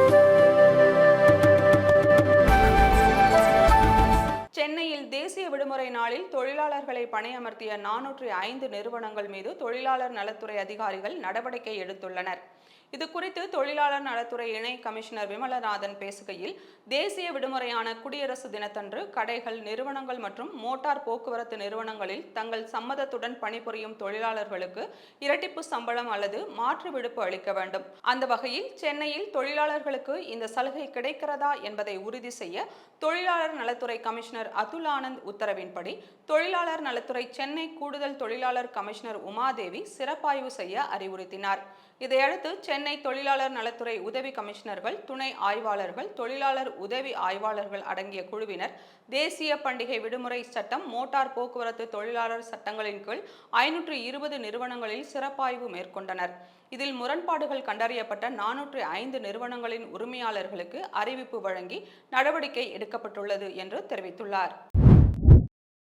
சென்னையில் தேசிய விடுமுறை நாளில் தொழிலாளர்களை பணியமர்த்திய நானூற்றி ஐந்து நிறுவனங்கள் மீது தொழிலாளர் நலத்துறை அதிகாரிகள் நடவடிக்கை எடுத்துள்ளனர். இது குறித்து தொழிலாளர் நலத்துறை இணை கமிஷனர் விமலநாதன் பேசுகையில் தேசிய விடுமுறையான குடியரசு தினத்தன்று கடைகள் நிறுவனங்கள் மற்றும் மோட்டார் போக்குவரத்து நிறுவனங்களில் தங்கள் சம்மதத்துடன் பணிபுரியும் தொழிலாளர்களுக்கு இரட்டிப்பு சம்பளம் அல்லது மாற்று விடுப்பு அளிக்க வேண்டும். அந்த வகையில் சென்னையில் தொழிலாளர்களுக்கு இந்த சலுகை கிடைக்கிறதா என்பதை உறுதி செய்ய தொழிலாளர் நலத்துறை கமிஷனர் அதுல் ஆனந்த் உத்தரவின்படி தொழிலாளர் நலத்துறை சென்னை கூடுதல் தொழிலாளர் கமிஷனர் உமாதேவி சிறப்பாய்வு செய்ய அறிவுறுத்தினார். இதையடுத்து சென்னை தொழிலாளர் நலத்துறை உதவி கமிஷனர்கள் துணை ஆய்வாளர்கள் தொழிலாளர் உதவி ஆய்வாளர்கள் அடங்கிய குழுவினர் தேசிய பண்டிகை விடுமுறை சட்டம் மோட்டார் போக்குவரத்து தொழிலாளர் சட்டங்களின் கீழ் ஐநூற்று இருபது நிறுவனங்களில் சிறப்பாய்வு மேற்கொண்டனர். இதில் முரண்பாடுகள் கண்டறியப்பட்ட நானூற்று ஐந்து நிறுவனங்களின் உரிமையாளர்களுக்கு அறிவிப்பு வழங்கி நடவடிக்கை எடுக்கப்பட்டுள்ளது என்று தெரிவித்துள்ளார்.